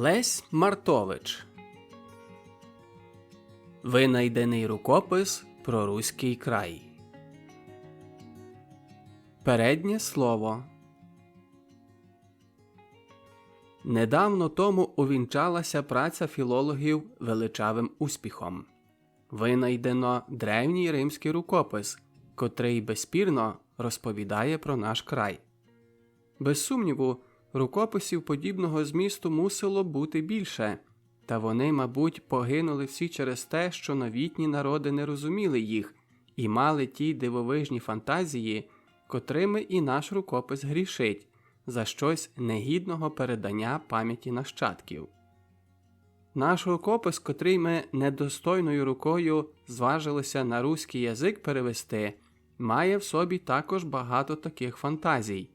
Лесь Мартович Винайдений рукопис про Руський край. Переднє слово. Недавно тому увінчалася праця філологів величавим успіхом. Винайдено древній римський рукопис, котрий безспірно розповідає про наш край. Без сумніву, рукописів подібного змісту мусило бути більше, та вони, мабуть, погинули всі через те, що новітні народи не розуміли їх і мали ті дивовижні фантазії, котрими і наш рукопис грішить за щось негідного передання пам'яті нащадків. Наш рукопис, котрий ми недостойною рукою зважилися на руський язик перевести, має в собі також багато таких фантазій.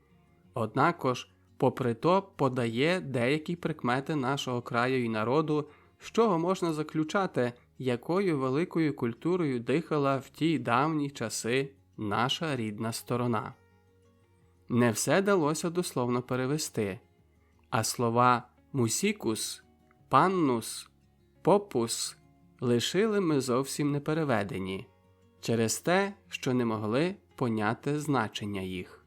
Однакож, попри то, подає деякі прикмети нашого краю і народу, з чого можна заключати, якою великою культурою дихала в ті давні часи наша рідна сторона. Не все далося дословно перевести, а слова мусікус, паннус, попус лишили ми зовсім не переведені через те, що не могли поняти значення їх.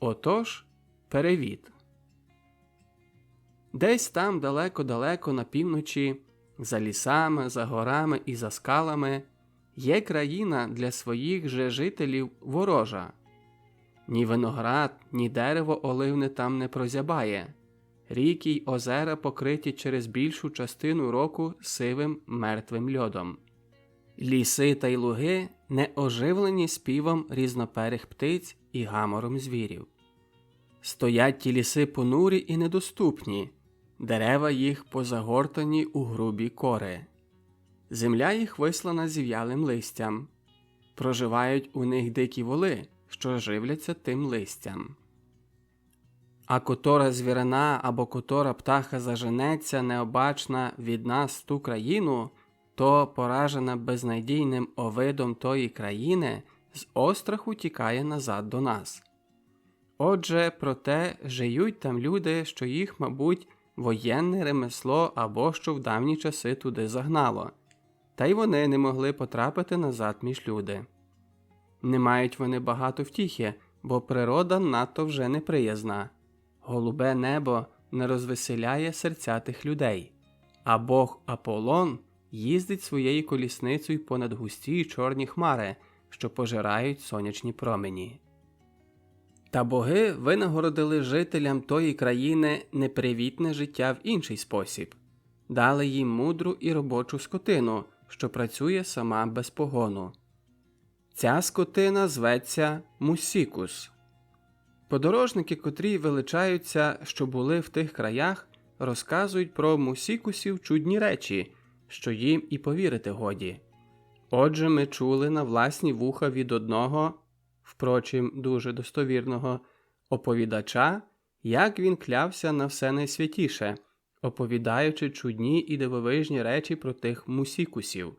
Отож, перевід. Десь там далеко-далеко на півночі, за лісами, за горами і за скалами, є країна для своїх же жителів ворожа. Ні виноград, ні дерево оливне там не прозябає, ріки й озера покриті через більшу частину року сивим мертвим льодом. Ліси та й луги не оживлені співом різноперих птиць і гамором звірів. Стоять ті ліси понурі і недоступні, дерева їх позагортані у грубі кори, земля їх вислана зів'ялим листям, проживають у них дикі воли, що живляться тим листям. А котора звірина або котора птаха заженеться необачна від нас ту країну, то поражена безнадійним овидом тої країни, з остраху тікає назад до нас. Отже, проте жиють там люди, що їх, мабуть, воєнне ремесло або що в давні часи туди загнало, та й вони не могли потрапити назад між люди. Не мають вони багато втіхи, бо природа надто вже неприязна, голубе небо не розвеселяє серця тих людей, а бог Аполлон їздить своєю колісницею понад густі чорні хмари, що пожирають сонячні промені. Та боги винагородили жителям тої країни непривітне життя в інший спосіб, дали їм мудру і робочу скотину, що працює сама без погону. Ця скотина зветься Мусікус. Подорожники, котрі величаються, що були в тих краях, розказують про мусікусів чудні речі, що їм і повірити годі. Отже, ми чули на власні вуха від одного впрочем, дуже достовірного оповідача, як він клявся на все найсвятіше, оповідаючи чудні і дивовижні речі про тих мусікусів.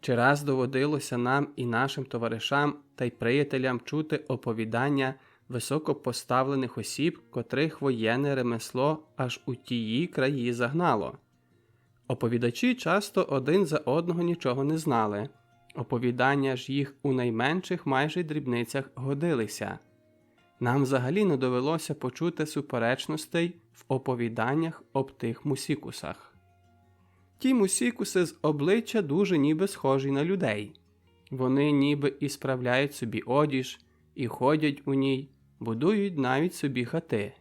Чи раз доводилося нам і нашим товаришам та й приятелям чути оповідання високопоставлених осіб, котрих воєнне ремесло аж у тії краї загнало? Оповідачі часто один за одного нічого не знали. Оповідання ж їх у найменших майже дрібницях годилися. Нам взагалі не довелося почути суперечностей в оповіданнях об тих мусікусах. Ті мусікуси з обличчя дуже ніби схожі на людей. Вони ніби і справляють собі одіж, і ходять у ній, будують навіть собі хати.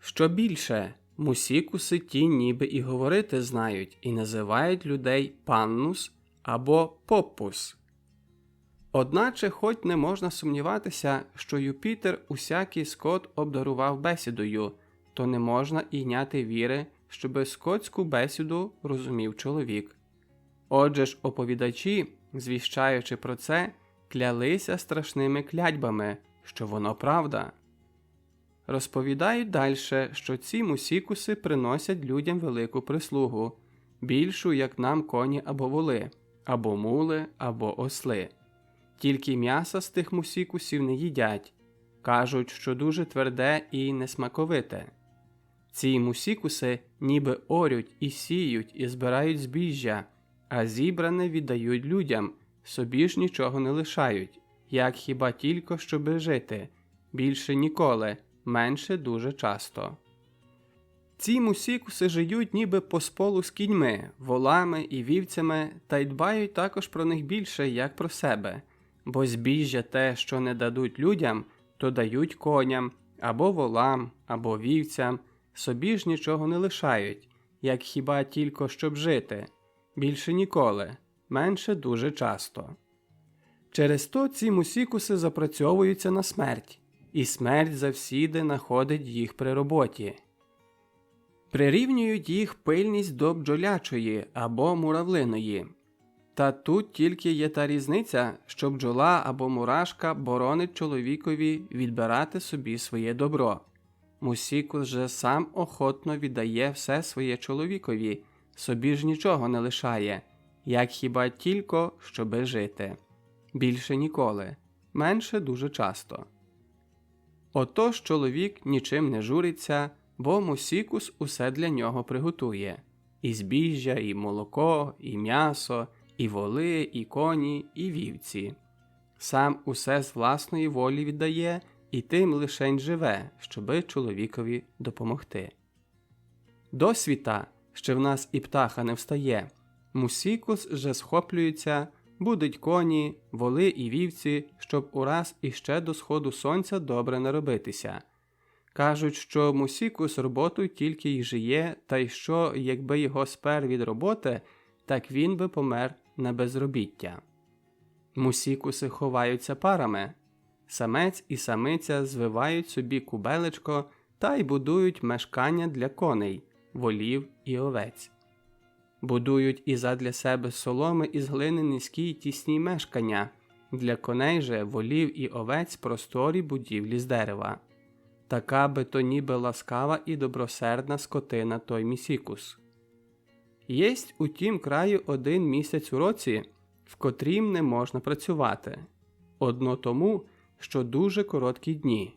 Що більше, мусікуси ті ніби і говорити знають, і називають людей паннус або попус. Одначе, хоч не можна сумніватися, що Юпітер усякий скот обдарував бесідою, то не можна і йняти віри, щоби скотську бесіду розумів чоловік. Отже ж, оповідачі, звіщаючи про це, клялися страшними клятьбами, що воно правда. Розповідають далі, що ці мусікуси приносять людям велику прислугу, більшу, як нам коні або воли або мули, або осли. Тільки м'яса з тих мусікусів не їдять, кажуть, що дуже тверде і несмаковите. Ці мусікуси ніби орють і сіють, і збирають збіжжя, а зібране віддають людям, собі ж нічого не лишають, як хіба тільки щоби жити, більше ніколи, менше дуже часто. Ці мусікуси жиють ніби по сполу з кіньми, волами і вівцями, та й дбають також про них більше, як про себе, бо збіжжя те, що не дадуть людям, то дають коням, або волам, або вівцям, собі ж нічого не лишають, як хіба тільки щоб жити, більше ніколи, менше дуже часто. Через то ці мусікуси запрацьовуються на смерть, і смерть завсіди находить їх при роботі. Прирівнюють їх пильність до бджолячої або муравлиної. Та тут тільки є та різниця, що бджола або мурашка боронить чоловікові відбирати собі своє добро. Мусікус же сам охотно віддає все своє чоловікові, собі ж нічого не лишає, як хіба тільки щоби жити. Більше ніколи, менше дуже часто. Отож чоловік нічим не журиться, бо мусікус усе для нього приготує і збіжжя, і молоко, і м'ясо, і воли, і коні, і вівці. Сам усе з власної волі віддає і тим лишень живе, щоби чоловікові допомогти. До світа, ще в нас і птаха не встає, мусікус же схоплюється, будить коні, воли і вівці, щоб ураз іще до сходу сонця добре наробитися. Кажуть, що мусікус роботу тільки й жиє, та й що, якби його спер від роботи, так він би помер на безробіття. Мусікуси ховаються парами. Самець і самиця звивають собі кубелечко та й будують мешкання для коней, волів і овець. Будують і задля себе соломи із глини низькі й тісні мешкання, для коней же волів і овець просторі будівлі з дерева. Така би то ніби ласкава і добросердна скотина той місікус. Єсть у тім краю один місяць у році, в котрім не можна працювати. Одно тому, що дуже короткі дні,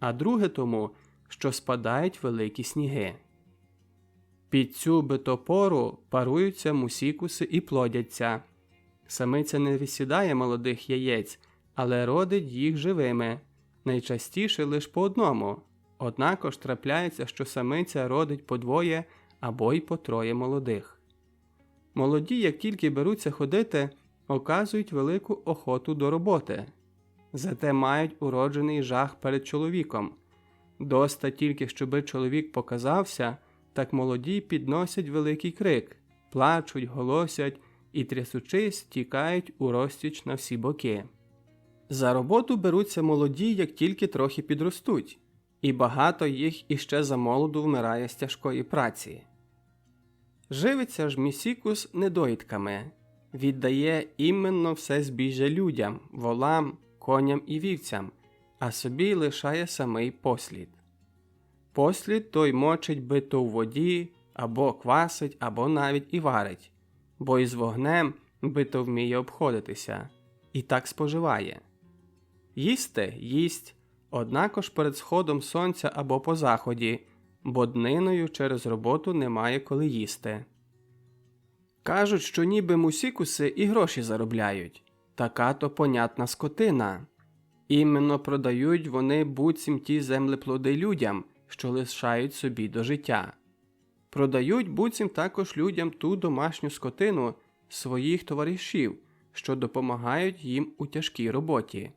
а друге тому, що спадають великі сніги. Під цю битопору паруються мусікуси і плодяться. Самиця не висідає молодих яєць, але родить їх живими, найчастіше лише по одному. Однако ж трапляється, що самиця родить по двоє або й по троє молодих. Молоді, як тільки беруться ходити, оказують велику охоту до роботи, зате мають уроджений жах перед чоловіком. Доста тільки, щоби чоловік показався, так молоді підносять великий крик, плачуть, голосять і, трясучись, тікають у розтіч на всі боки. За роботу беруться молоді, як тільки трохи підростуть, і багато їх іще за молоду вмирає з тяжкої праці. Живиться ж місікус недоїдками, віддає іменно все збіжжя людям, волам, коням і вівцям, а собі лишає самий послід. Послід той мочить бито в воді, або квасить, або навіть і варить, бо із вогнем бито вміє обходитися, і так споживає. Їсти їсть, однакож перед сходом сонця або по заході, бо дниною через роботу немає коли їсти. Кажуть, що ніби мусікуси і гроші заробляють, така то понятна скотина. Іменно продають вони буцім ті землеплоди людям, що лишають собі до життя. Продають буцім також людям ту домашню скотину своїх товаришів, що допомагають їм у тяжкій роботі.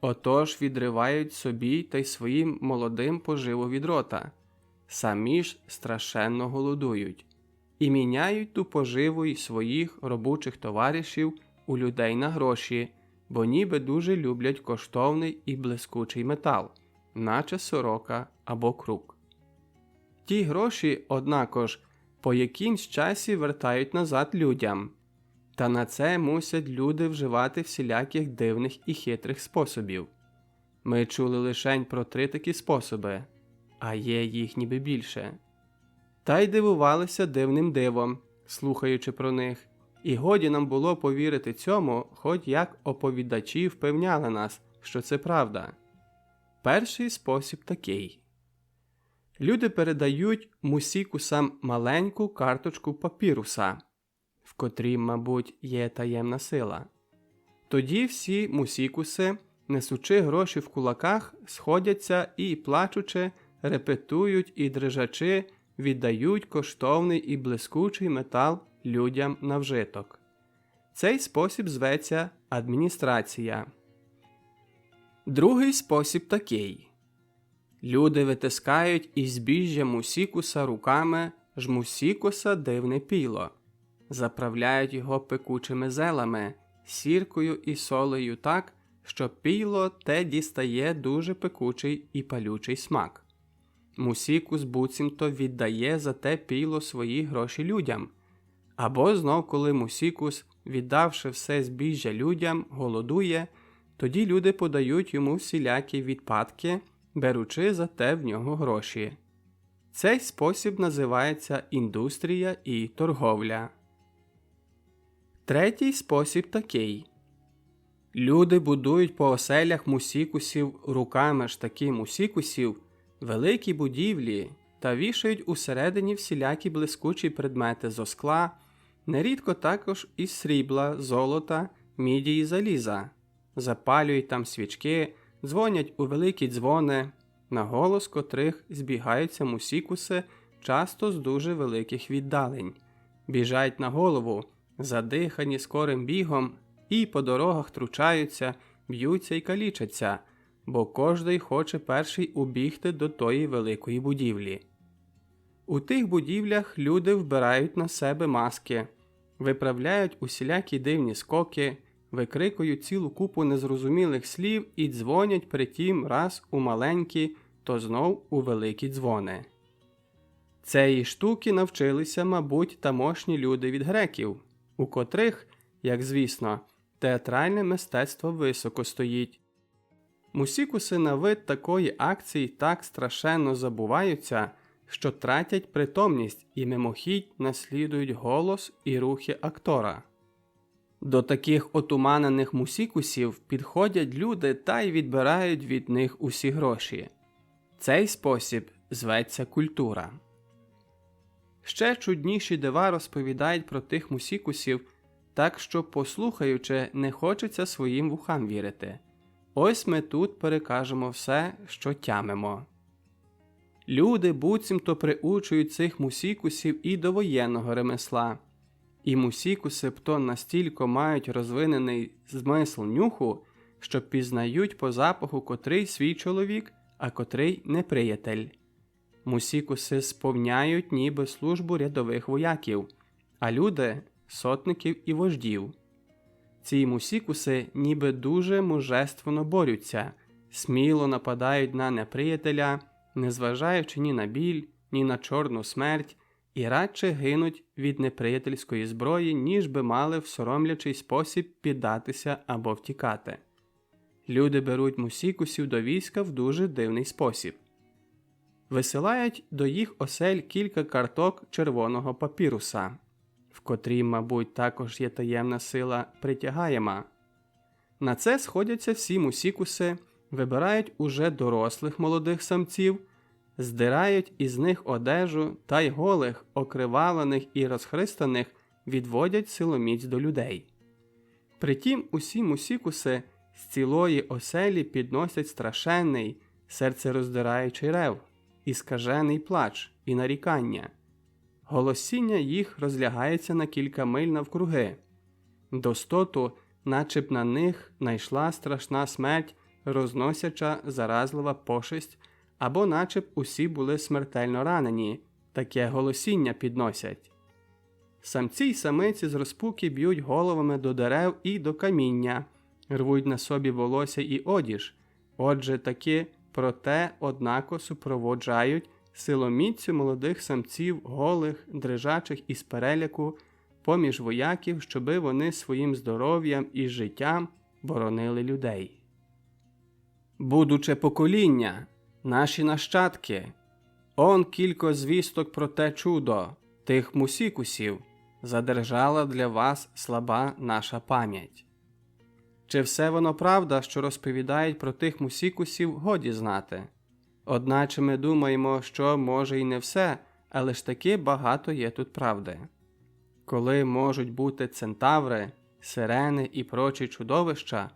Отож відривають собі та й своїм молодим поживу від рота, самі ж страшенно голодують, і міняють ту поживу й своїх робочих товаришів у людей на гроші, бо ніби дуже люблять коштовний і блискучий метал, наче сорока або крук. Ті гроші, однакож, по якимсь часі вертають назад людям. Та на це мусять люди вживати всіляких дивних і хитрих способів. Ми чули лишень про три такі способи, а є їх ніби більше. Та й дивувалися дивним дивом, слухаючи про них, і годі нам було повірити цьому, хоч як оповідачі впевняли нас, що це правда. Перший спосіб такий Люди передають мусікусам маленьку карточку папіруса, в котрій, мабуть, є таємна сила. Тоді всі мусікуси, несучи гроші в кулаках, сходяться і, плачучи, репетують і дрижачи, віддають коштовний і блискучий метал людям на вжиток. Цей спосіб зветься адміністрація. Другий спосіб такий. Люди витискають із збіжжя мусікуса руками ж мусікуса дивне піло, заправляють його пекучими зелами, сіркою і солею так, що піло те дістає дуже пекучий і палючий смак. Мусікус буцімто віддає за те піло свої гроші людям. Або знов, коли мусікус, віддавши все збіжжя людям, голодує, тоді люди подають йому всілякі відпадки, беручи за те в нього гроші. Цей спосіб називається індустрія і торговля. Третій спосіб такий. Люди будують по оселях мусікусів руками ж таки мусікусів великі будівлі та вішають усередині всілякі блискучі предмети зо скла, нерідко також із срібла, золота, міді і заліза, запалюють там свічки, дзвонять у великі дзвони, на голос котрих збігаються мусікуси часто з дуже великих віддалень, біжать на голову, задихані скорим бігом, і по дорогах тручаються, б'ються і калічаться, бо кожний хоче перший убігти до тої великої будівлі. У тих будівлях люди вбирають на себе маски, виправляють усілякі дивні скоки, викрикують цілу купу незрозумілих слів і дзвонять притім раз у маленькі, то знов у великі дзвони. Цієї штуки навчилися, мабуть, тамошні люди від греків, у котрих, як звісно, театральне мистецтво високо стоїть. Мусікуси на вид такої акції так страшенно забуваються, що тратять притомність і мимохідь наслідують голос і рухи актора. До таких отуманених мусікусів підходять люди та й відбирають від них усі гроші. Цей спосіб зветься культура. Ще чудніші дива розповідають про тих мусікусів, так що, послухаючи, не хочеться своїм вухам вірити. Ось ми тут перекажемо все, що тямимо. Люди буцімто приучують цих мусікусів і до воєнного ремесла, і мусікуси бто настільки мають розвинений змисл нюху, що пізнають по запаху котрий свій чоловік, а котрий неприятель. Мусікуси сповняють ніби службу рядових вояків, а люди сотників і вождів. Ці мусікуси ніби дуже мужественно борються, сміло нападають на неприятеля, незважаючи ні на біль, ні на чорну смерть, і радше гинуть від неприятельської зброї, ніж би мали в соромлячий спосіб піддатися або втікати. Люди беруть мусікусів до війська в дуже дивний спосіб. Висилають до їх осель кілька карток червоного папіруса в котрій, мабуть, також є таємна сила притягаєма. На це сходяться всі мусікуси, вибирають уже дорослих молодих самців, здирають із них одежу та й голих, окривалених і розхристаних відводять силоміць до людей. Притім, усі мусікуси з цілої оселі підносять страшенний, серцероздираючий рев, і скажений плач, і нарікання. Голосіння їх розлягається на кілька миль навкруги. Достоту, начеб на них найшла страшна смерть, розносяча заразлива пошесть, або начеб усі були смертельно ранені, таке голосіння підносять. Самці й самиці з розпуки б'ють головами до дерев і до каміння, рвуть на собі волосся і одіж, отже таки проте однако супроводжають силоміцю молодих самців, голих, дрижачих із переляку, поміж вояків, щоби вони своїм здоров'ям і життям боронили людей. Будуче покоління, наші нащадки, он кілько звісток про те чудо, тих мусікусів, задержала для вас слаба наша пам'ять. Чи все воно правда, що розповідають про тих мусікусів, годі знати? Одначе ми думаємо, що може і не все, але ж таки багато є тут правди. Коли можуть бути центаври, сирени і прочі чудовища,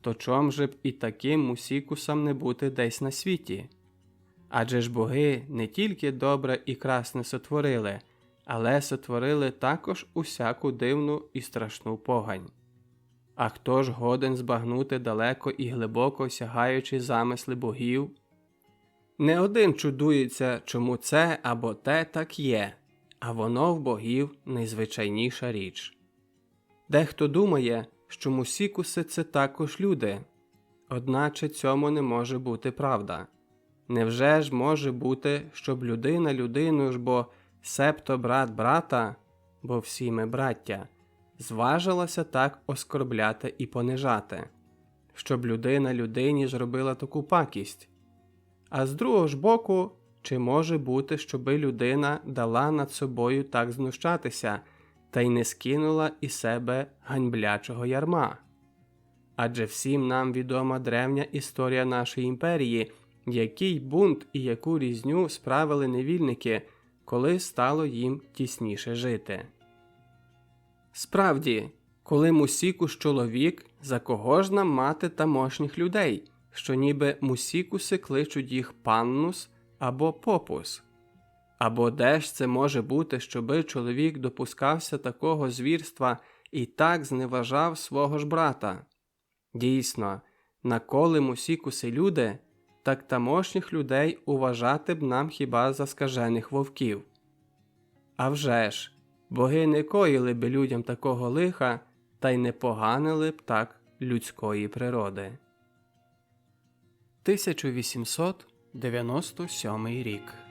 то чом же б і таким мусікусам не бути десь на світі? Адже ж боги не тільки добре і красне сотворили, але сотворили також усяку дивну і страшну погань. А хто ж годен збагнути далеко і глибоко сягаючи замисли богів? Не один чудується, чому це або те так є, а воно в богів найзвичайніша річ. Дехто думає, що мусікуси це також люди, одначе цьому не може бути правда. Невже ж може бути, щоб людина людину ж бо септо брат брата, бо всі ми браття, зважилася так оскорбляти і понижати, щоб людина людині зробила таку пакість? А з другого ж боку, чи може бути, щоби людина дала над собою так знущатися та й не скинула із себе ганьблячого ярма? Адже всім нам відома древня історія нашої імперії, який бунт і яку різню справили невільники, коли стало їм тісніше жити. Справді, коли мусікус чоловік, за кого ж нам мати тамошніх людей, що ніби мусікуси кличуть їх паннус або попус? Або де ж це може бути, щоби чоловік допускався такого звірства і так зневажав свого ж брата? Дійсно, наколи мусікуси люди, так тамошніх людей уважати б нам хіба за скажених вовків. А вже ж, боги не коїли б людям такого лиха, та й не поганили б так людської природи. 1897 рік